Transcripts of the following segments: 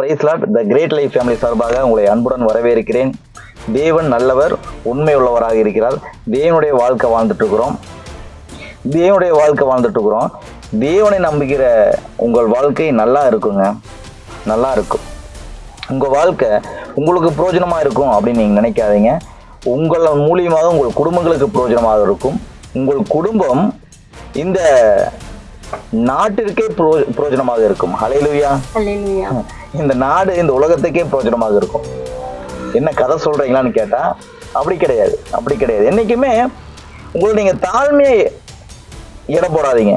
பிரைஸ்லாட் the great life family சார்பாக உங்களை அன்புடன் வரவேற்கிறேன். தேவன் நல்லவர் உண்மை உள்ளவராக இருக்கிறார். தேவனுடைய வாழ்க்கை வாழ்ந்துட்டு இருக்கிறோம் தேவனுடைய வாழ்க்கை வாழ்ந்துட்டு இருக்கிறோம் தேவனை நம்புகிற உங்கள் வாழ்க்கை நல்லா இருக்குங்க. நல்லா இருக்கும். உங்கள் வாழ்க்கை உங்களுக்கு பிரயோஜனமாக இருக்கும் அப்படின்னு நீங்கள் நினைக்காதீங்க. உங்கள் மூலியமாக உங்கள் குடும்பங்களுக்கு பிரயோஜனமாக இருக்கும். உங்கள் குடும்பம் இந்த நாட்டிற்கே புரோ பிரயோஜனமாக இருக்கும். ஹalleluya அல்லேலூயா இந்த நாடு இந்த உலகத்துக்கே பிரயோஜனமாக இருக்கும். என்ன கதை சொல்றீங்களான்னு கேட்டா அப்படி கிடையாது அப்படி கிடையாது. என்றைக்குமே உங்களை நீங்கள் தாழ்மையை இட போடாதீங்க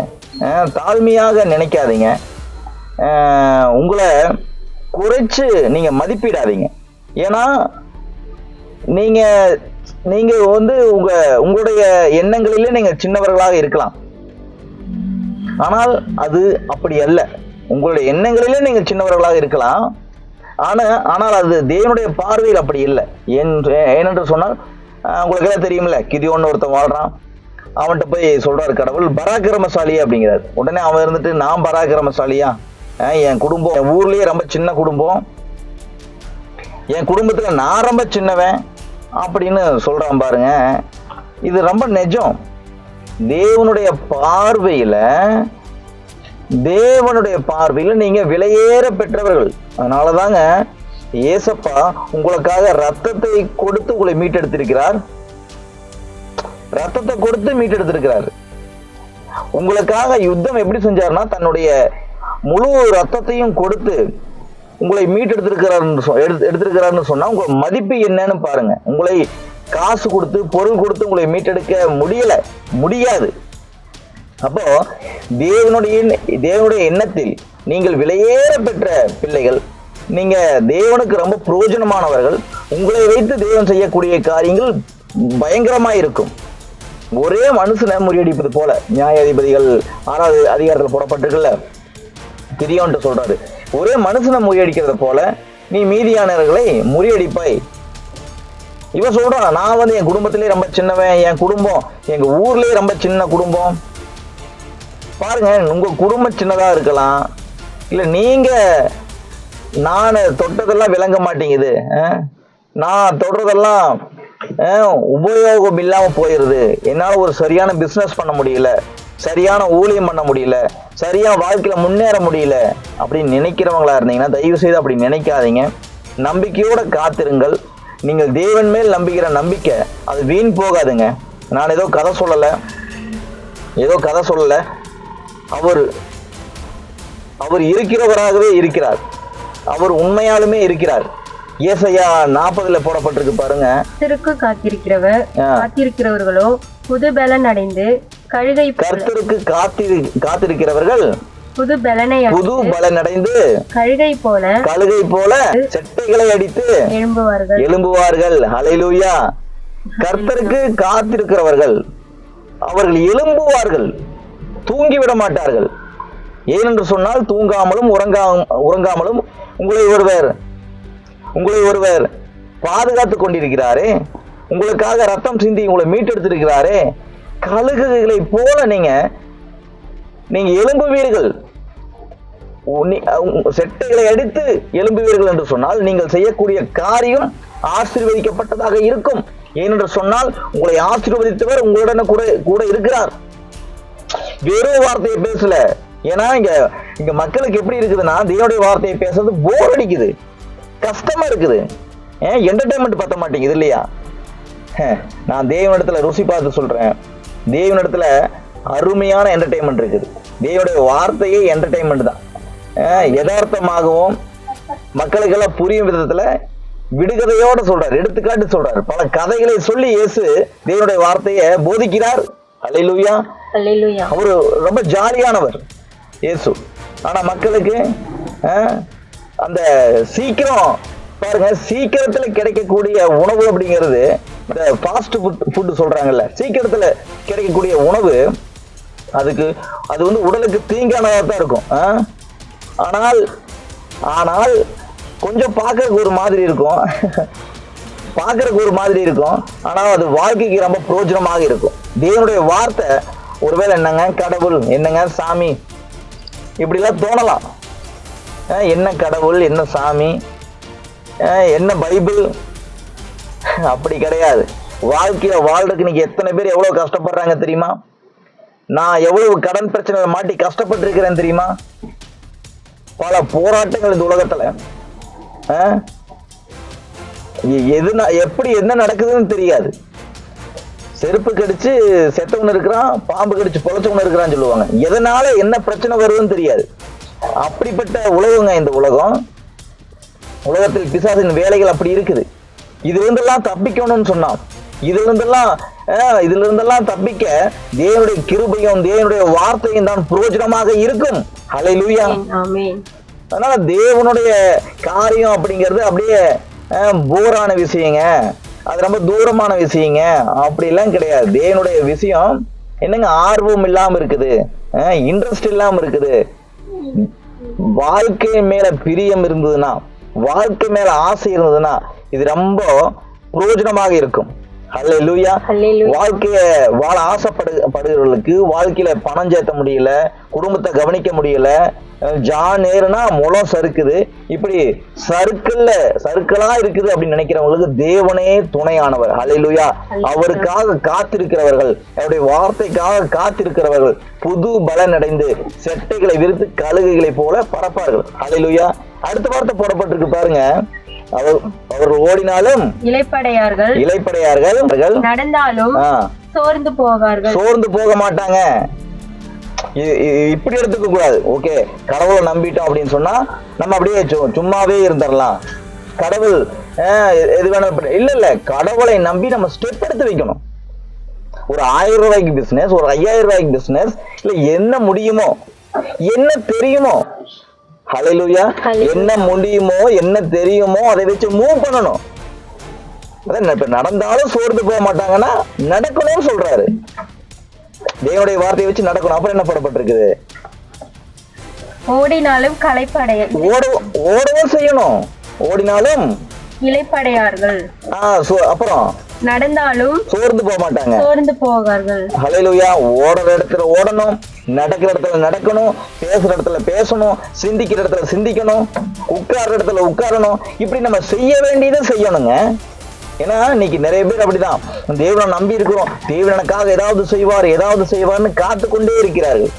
தாழ்மையாக நினைக்காதீங்க. உங்களை குறைச்சு நீங்கள் மதிப்பிடாதீங்க. ஏன்னா நீங்கள் நீங்கள் வந்து உங்கள் உங்களுடைய எண்ணங்களிலே நீங்கள் சின்னவர்களாக இருக்கலாம். ஆனால் அது அப்படி அல்ல. உங்களுடைய எண்ணங்களிலே நீங்கள் சின்னவர்களாக இருக்கலாம். ஆனால் ஆனால் அது தேவனுடைய பார்வையில் அப்படி இல்லை. ஏன் ஏனென்று சொன்னால் உங்களுக்கு எல்லாம் தெரியுமில்ல கிதியோன்னு ஒருத்தன் வாழ்றான். அவன்கிட்ட போய் சொல்றாரு கடவுள் பராக்கிரமசாலி அப்படிங்கிறார். உடனே அவன் இருந்துட்டு நான் பராக்கிரமசாலியா? என் குடும்பம் என் ஊர்லேயே ரொம்ப சின்ன குடும்பம். என் குடும்பத்தில் நான் ரொம்ப சின்னவன். அப்படின்னு சொல்கிறான் பாருங்க. இது ரொம்ப நிஜம். தேவனுடைய பார்வையில் தேவனுடைய பார்வையில் நீங்க விலையேற பெற்றவர்கள். அதனாலதாங்க ஏசப்பா உங்களுக்காக ரத்தத்தை கொடுத்து உங்களை மீட்டெடுத்திருக்கிறார். ரத்தத்தை கொடுத்து மீட்டெடுத்திருக்கிறார். உங்களுக்காக யுத்தம் எப்படி செஞ்சாருன்னா தன்னுடைய முழு ரத்தத்தையும் கொடுத்து உங்களை மீட்டெடுத்திருக்கிறார்னு சொ- எடுத்து- எடுத்திருக்கிறார்னு சொன்னா உங்க மதிப்பு என்னன்னு பாருங்க. உங்களை காசு கொடுத்து பொருள் கொடுத்து உங்களை மீட்டெடுக்க முடியல. முடியாது. அப்போ தேவனுடைய தேவனுடைய எண்ணத்தில் நீங்கள் விலையேற பெற்ற பிள்ளைகள் நீங்க தேவனுக்கு ரொம்ப பிரயோஜனமானவர்கள் உங்களை வைத்து தேவன் செய்யக்கூடிய காரியங்கள் பயங்கரமா இருக்கும். ஒரே மனுஷனை முறியடிப்பது போல நியாயாதிபதிகள் ஆறாவது அதிகாரத்தில் போடப்பட்டிருக்குல்ல? திரியோன்ட்டு சொல்றாரு ஒரே மனுஷனை முறியடிக்கிறத போல நீ மீதியானவர்களை முறியடிப்பாய். இவன் சொல்றான் நான் வந்து என் குடும்பத்திலேயே ரொம்ப சின்னவன் என் குடும்பம் எங்க ஊர்லயே ரொம்ப சின்ன குடும்பம். பாருங்க உங்கள் குடும்பம் சின்னதாக இருக்கலாம். இல்லை நீங்கள் நான் தொட்டதெல்லாம் விளங்க மாட்டேங்குது. நான் தொடுறதெல்லாம் உபயோகம் இல்லாமல் போயிடுது என்னால் ஒரு சரியான பிஸ்னஸ் பண்ண முடியல. சரியான ஊழியம் பண்ண முடியல. சரியாக வாழ்க்கையில் முன்னேற முடியல. அப்படின்னு நினைக்கிறவங்களா இருந்தீங்கன்னா தயவு செய்து அப்படி நினைக்காதீங்க. நம்பிக்கையோடு காத்திருங்கள். நீங்கள் தேவன் மேல் நம்பிக்கிற நம்பிக்கை அது வீண் போகாதுங்க. நான் ஏதோ கதை சொல்லலை. ஏதோ கதை சொல்லலை. அவர் அவர் இருக்கிறவராகவே இருக்கிறார். அவர் உண்மையாலுமே இருக்கிறார். ஏசையா நாற்பதுல போடப்பட்டிருக்கு பாருங்க. கர்த்தருக்கு காத்திருக்கிறவர். காத்திருக்கிறவர்களோ புது பலன் அடைந்து கழுகை கர்த்தருக்கு காத்திரு காத்திருக்கிறவர்கள் புது பலனை புது பலன் அடைந்து கழுகை போல கழுகை போல செட்டைகளை அடித்து எழும்புவார்கள். எழும்புவார்கள். ஹalleluya. கர்த்தருக்கு காத்திருக்கிறவர்கள். அவர்கள் எழும்புவார்கள். தூங்கிவிட மாட்டார்கள் ஏனென்று சொன்னால் தூங்காமலும் உறங்கா உறங்காமலும் உங்களை ஒருவர் உங்களை ஒருவர் பாதுகாத்து கொண்டிருக்கிறாரே. உங்களுக்காக ரத்தம் சிந்தி உங்களை மீட்டெடுத்திருக்கிறாரே. கழுகுகளை போல நீங்க நீங்க எழும்புவீர்கள். செட்டைகளை அடித்து எழும்புவீர்கள் என்று சொன்னால் நீங்கள் செய்யக்கூடிய காரியம் ஆசீர்வதிக்கப்பட்டதாக இருக்கும். ஏனென்று சொன்னால் உங்களை ஆசீர்வதித்தவர் உங்களுடன் கூட கூட இருக்கிறார். வெறும் வார்த்தையை பேசல. ஏன்னா இங்க இங்க மக்களுக்கு எப்படி இருக்குதுன்னா தேவனுடைய வார்த்தையை பேசுறது போர் அடிக்குது. கஷ்டமா இருக்குது. ஏன் என்டர்டைன்மெண்ட் பத்த மாட்டேங்குது இல்லையா? நான் தேவனிடத்துல ருசி பார்த்து சொல்றேன். தேவனிடத்துல அருமையான என்டர்டைன்மெண்ட் இருக்குது. தேவனுடைய வார்த்தையே என்டர்டைன்மெண்ட் தான். யதார்த்தமாகவும் மக்களுக்கெல்லாம் புரியும் விதத்துல விடுகதையோட சொல்றாரு எடுத்துக்காட்டு சொல்றாரு. பல கதைகளை சொல்லி இயேசு தேவனுடைய வார்த்தையை போதிக்கிறார். அல்லேலூயா அவரு ரொம்ப ஜாலியானவர் இயேசு. ஆனா மக்களுக்கு அந்த சீக்கிரம் பாருங்க சீக்கிரத்துல கிடைக்கக்கூடிய உணவு அப்படிங்கிறது இந்த ஃபாஸ்ட் ஃபுட் ஃபுட் சொல்றாங்கல்ல சீக்கிரத்துல கிடைக்கக்கூடிய உணவு அதுக்கு அது வந்து உடலுக்கு தீங்கானதாக தான் இருக்கும். ஆனால் ஆனால் கொஞ்சம் பார்க்கறதுக்கு ஒரு மாதிரி இருக்கும். பார்க்கறதுக்கு ஒரு மாதிரி இருக்கும். ஆனால் அது வாழ்க்கைக்கு ரொம்ப பிரயோஜனமாக இருக்கும். தேவனுடைய வார்த்தை ஒருவேளை என்னங்க கடவுள் என்னங்க சாமி? இப்படிலாம் தோணலாம். என்ன கடவுள் என்ன சாமி? என்ன பைபிள்? அப்படி கிடையாது. வாழ்க்கையில வாழ்றதுக்கு இன்னைக்கு எத்தனை பேர் எவ்வளவு கஷ்டப்படுறாங்க தெரியுமா? நான் எவ்வளவு கடன் பிரச்சனையில மாட்டி கஷ்டப்பட்டு இருக்கிறேன் தெரியுமா? பல போராட்டங்கள் இந்த உலகத்துல. எது எப்படி என்ன நடக்குதுன்னு தெரியாது. செருப்பு கடிச்சு செத்தவன் இருக்கிறான் பாம்பு கடிச்சு பொழைச்சவன் இருக்கிறான்னு சொல்லுவாங்க. எதனால என்ன பிரச்சனை வருதுன்னு தெரியாது. அப்படிப்பட்ட உலகங்க இந்த உலகம். உலகத்தில் பிசாசின் வேலைகள் அப்படி இருக்குது. இதுல இருந்தெல்லாம் தப்பிக்கணும்னு சொன்னான். இதுல இருந்தெல்லாம் ஆஹ், இதுல இருந்தெல்லாம் தப்பிக்க தேவனுடைய கிருபையும் தேவனுடைய வார்த்தையும் தான் பிரயோஜனமாக இருக்கும். ஹalleluya. ஆமென் அதனால தேவனுடைய காரியம் அப்படிங்கிறது அப்படியே போரான விஷயங்க. அது ரொம்ப தூரமான விஷயங்க. அப்படிலாம் கிடையாது. தேவனுடைய விஷயம். என்னங்க ஆர்வம் இல்லாம இருக்குது? இன்ட்ரெஸ்ட் இல்லாம இருக்குது. வாழ்க்கை மேல பிரியம் இருந்ததுன்னா வாழ்க்கை மேல ஆசை இருந்ததுன்னா இது ரொம்ப பிரயோஜனமாக இருக்கும். Hallelujah. வாழ்க்கைய வாழ ஆசைப்படு படுகிறவர்களுக்கு வாழ்க்கையில பணம் சேர்த்த முடியல குடும்பத்தை கவனிக்க முடியல. ஜான் நேருனா முளம் சறுக்குது. இப்படி சறுக்கல்ல சறுக்கலா இருக்குது அப்படின்னு நினைக்கிறவங்களுக்கு தேவனே துணையானவர். ஹalleluya. அவருக்காக காத்திருக்கிறவர்கள் அவருடைய வார்த்தைக்காக காத்திருக்கிறவர்கள் புது பலன் அடைந்து செட்டைகளை விரித்து கழுகுகளை போல பறப்பார்கள். ஹalleluya. அடுத்த வார்த்தை போடப்பட்டிருக்கு பாருங்க. அவர்கள் ஓடினாலும் இலைப்படையார்கள் இலைப்படையார்கள் அவர்கள், நடந்தாலும் சோர்ந்து போவார்கள் சோர்ந்து போக மாட்டாங்க. இப்படி எடுத்துக்க கூடாது ஓகே கடவுளை நம்பிட்டோம் அப்படின்னு சொன்னா நம்ம அப்படியே சும்மாவே இருந்துடலாம் கடவுள் எது வேணாலும் இல்ல இல்ல கடவுளை நம்பி நம்ம ஸ்டெப் எடுத்து வைக்கணும். ஒரு ஆயிரம் ரூபாய்க்கு பிசினஸ் ஒரு ஐயாயிரம் ரூபாய்க்கு பிசினஸ் இல்ல என்ன முடியுமோ என்ன தெரியுமோ Hallelujah. என்ன முடியுமோ என்ன தெரியுமோ அதை வச்சு மூவ் பண்ணணும். அதான் இப்ப நடந்தாலும் சோர்ந்து போக மாட்டாங்கன்னா நடக்கணும்னு சொல்றாரு. தேவனுடைய வார்த்தையை வச்சு நடக்கணும். அப்புறம் என்ன படப்பட்டிருக்குது ஓடினாலும் களைப்படைய. ஓட ஓடவும் செய்யணும். ஓடினாலும் இலைப்படையார்கள் அப்புறம் நடந்தாலும் சோர்ந்து போக மாட்டாங்க. சோர்ந்து போவார்கள். ஹalleluya ஓடுற இடத்துல ஓடணும். நடக்கிற இடத்துல நடக்கணும் பேசுற இடத்துல பேசணும் சிந்திக்கிற இடத்துல சிந்திக்கணும் உட்கார்ற இடத்துல உட்காரணும். இப்படி நம்ம செய்ய வேண்டியதை செய்யணுங்க. ஏன்னா இன்னைக்கு நிறைய பேர் அப்படிதான். தேவனை நம்பி இருக்கிறோம். தேவன் எனக்காக ஏதாவது செய்வார் ஏதாவது செய்வார்னு காத்து கொண்டே இருக்கிறார்கள்.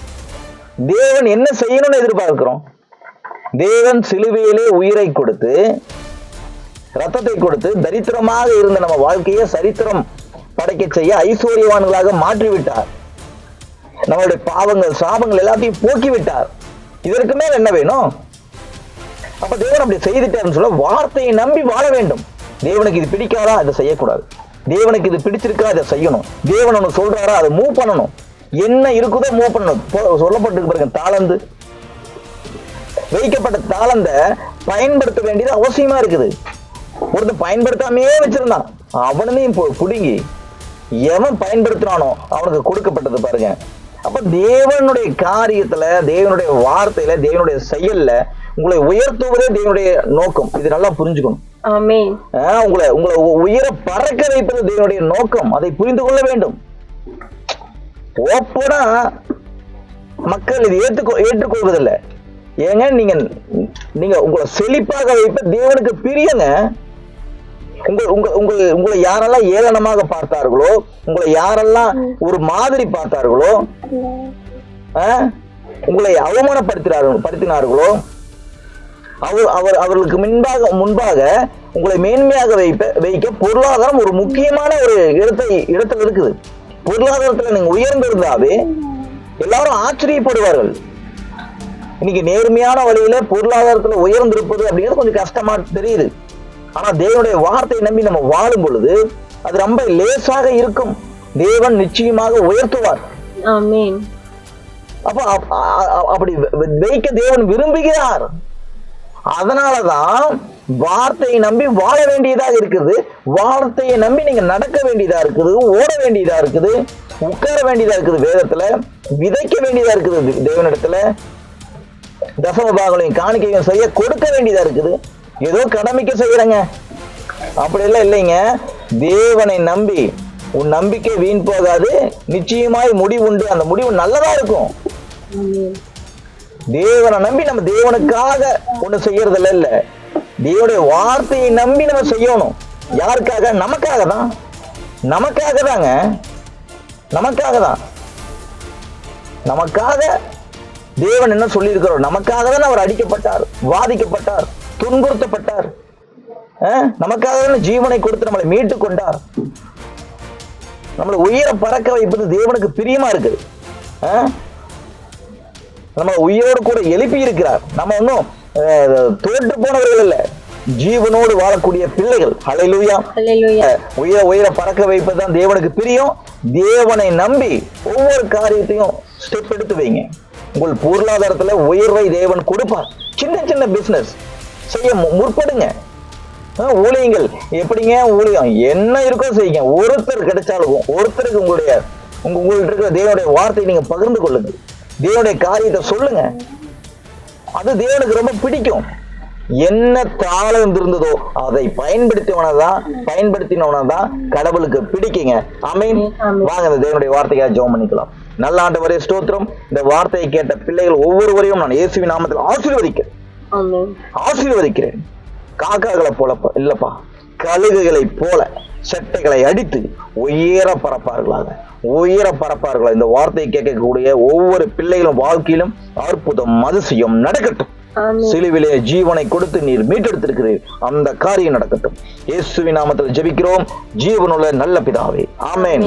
தேவன் என்ன செய்யணும்னு எதிர்பார்க்கிறோம்? தேவன் சிலுவையிலே உயிரை கொடுத்து ரத்தத்தை கொடுத்து தரித்திரமாக இருந்த நம்ம வாழ்க்கையை சரித்திரம் படைக்க செய்ய ஐஸ்வர்யவான்களாக மாற்றி விட்டார் நம்மளுடைய பாவங்கள் சாபங்கள் எல்லாத்தையும் போக்கி விட்டார். இதற்கு மேல் என்ன வேணும்? அப்ப தேவன் அப்படி செய்துட்டாருன்னு சொல்ல வார்த்தையை நம்பி வாழ வேண்டும். தேவனுக்கு இது பிடிக்காதா? அதை செய்யக்கூடாது. தேவனுக்கு இது பிடிச்சிருக்கா? அதை செய்யணும். தேவன் ஒன்று சொல்றாரா? அதை மூவ் பண்ணணும். என்ன இருக்குதோ மூவ் பண்ணணும். சொல்லப்பட்டிருக்கு பாருங்க தாளந்து. வைக்கப்பட்ட தாளந்த பயன்படுத்த வேண்டியது அவசியமா இருக்குது. ஒருத்தன் பயன்படுத்தாமையே வச்சிருந்தான். அவனையும் குடுங்கி எவன் பயன்படுத்துறானோ அவனுக்கு கொடுக்கப்பட்டது பாருங்க. அப்ப தேவனுடைய காரியத்துல தேவனுடைய வார்த்தையில தேவனுடைய செயல்ல உங்களை உயர்த்துவதே தேவனுடைய நோக்கம். இது நல்லா புரிஞ்சுக்கணும். உங்களை உங்களை உயர பறக்க வைப்பது தேவனுடைய நோக்கம். அதை புரிந்து கொள்ள வேண்டும். ஓப்பனா மக்கள் இது ஏற்றுக்கொ ஏற்றுக்கொள்வதில்லை. ஏங்க நீங்க நீங்க உங்களை செழிப்பாக வைப்ப தேவனுக்கு பிரியங்க. உங்க உங்க உங்க உங்களை யாரெல்லாம் ஏளனமாக பார்த்தார்களோ உங்களை யாரெல்லாம் ஒரு மாதிரி பார்த்தார்களோ உங்களை அவமானப்படுத்தினார்கள் படுத்தினார்களோ அவர் அவர் அவர்களுக்கு முன்பாக முன்பாக உங்களை மேன்மையாக வைப்ப வைக்க பொருளாதாரம் ஒரு முக்கியமான ஒரு இடத்தை இடத்துல இருக்குது. பொருளாதாரத்துல நீங்க உயர்ந்திருந்தாவே எல்லாரும் ஆச்சரியப்படுவார்கள். இன்னைக்கு நேர்மையான வழியில பொருளாதாரத்துல உயர்ந்திருப்பது அப்படிங்கிறது கொஞ்சம் கஷ்டமா தெரியுது. ஆனா தேவனுடைய வார்த்தையை நம்பி நம்ம வாழும் பொழுது அது ரொம்ப லேசாக இருக்கும். தேவன் நிச்சயமாக உயர்த்துவார். அப்ப அப்படி வைக்க தேவன் விரும்புகிறார். அதனாலதான் வார்த்தையை நம்பி வாழ வேண்டியதாக இருக்குது. வார்த்தையை நம்பி நீங்க நடக்க வேண்டியதா இருக்குது ஓட வேண்டியதா இருக்குது உட்கார வேண்டியதா இருக்குது வேதத்துல விதைக்க வேண்டியதா இருக்குது தேவனிடத்துல. தசம பாகங்களையும் காணிக்கையும் செய்ய கொடுக்க வேண்டியதா இருக்குது. ஏதோ கடமைக்கு செய்யறங்க. அப்படியெல்லாம் இல்லைங்க. தேவனை நம்பி உன் நம்பிக்கை வீண் போகாது. நிச்சயமாய் முடிவு உண்டு. அந்த முடிவு நல்லதா இருக்கும். தேவனை நம்பி நம்ம தேவனுக்காக ஒண்ணு செய்யறதுல இல்ல. தேவனுடைய வார்த்தையை நம்பி நம்ம செய்யணும். யாருக்காக? நமக்காக தான் நமக்காக தாங்க நமக்காக தான் நமக்காக தேவன் என்ன சொல்லியிருக்கிறோம் நமக்காக தான் அவர் அடிக்கப்பட்டார் வாதிக்கப்பட்டார். துன்புறுத்தப்பட்டார். நமக்காக ஜீவனை கொடுத்து நம்மளை மீட்டு கொண்டார். நம்மளை உயிரை பறக்க வைப்பது தேவனுக்கு பிரியமா இருக்குது? நம்ம உயிரோடு கூட எழுப்பி இருக்கிறார். நம்ம ஒன்றும் தோற்று போனவர்கள் இல்ல ஜீவனோடு வாழக்கூடிய பிள்ளைகள். அல்லேலூயா உயிரை உயிரை பறக்க வைப்பது தான் தேவனுக்கு பிரியம். தேவனை நம்பி ஒவ்வொரு காரியத்தையும் ஸ்டெப் எடுத்து வைங்க. உங்கள் பொருளாதாரத்துல உயர்வை தேவன் கொடுப்பார். சின்ன சின்ன பிசினஸ் செய்ய முற்படுங்க. ஊழியங்கள். எப்படிங்க ஊழியம்? என்ன இருக்கோ செய்யுங்க. ஒருத்தர் கிடைச்சாலும் ஒருத்தருக்கு உங்களுடைய உங்க உங்கள்ட்ட இருக்கிற தேவனுடைய வார்த்தையை நீங்க பகிர்ந்து கொள்ளுங்கள். தேவனுடைய காரியத்தை சொல்லுங்க. அது தேவனுக்கு ரொம்ப பிடிக்கும். என்ன தாளம் இருந்ததோ அதை பயன்படுத்தினவனதான் பயன்படுத்தினவனதான் கடவுளுக்கு பிடிக்குங்க. ஆமென். வாங்க இந்த தேவனுடைய வார்த்தைக்காக ஜெபம் பண்ணிக்கலாம். நல்ல ஆண்டவரே ஸ்தோத்திரம். இந்த வார்த்தையை கேட்ட பிள்ளைகள் ஒவ்வொருவரையும் நான் இயேசுவின் நாமத்தில் ஆசீர்வதிக்கிறேன். ஆசீர்வதிக்கிறேன். காக்காகளை போல ப- இல்லப்பா கழுகுகளை போல செட்டைகளை அடித்து உயர பறப்பார்களாக உயர பறப்பார்களா இந்த வார்த்தையை கேட்கக்கூடிய ஒவ்வொரு பிள்ளைகளும் வாழ்க்கையிலும் அற்புதம் அதிசயம் நடக்கட்டும். சிலுவிலே ஜீவனை கொடுத்து நீர் மீட்டெடுத்திருக்கிறீர். அந்த காரியம் நடக்கட்டும். இயேசுவின் நாமத்தில் ஜெபிக்கிறோம். ஜீவனுள்ள நல்ல பிதாவே. ஆமென்.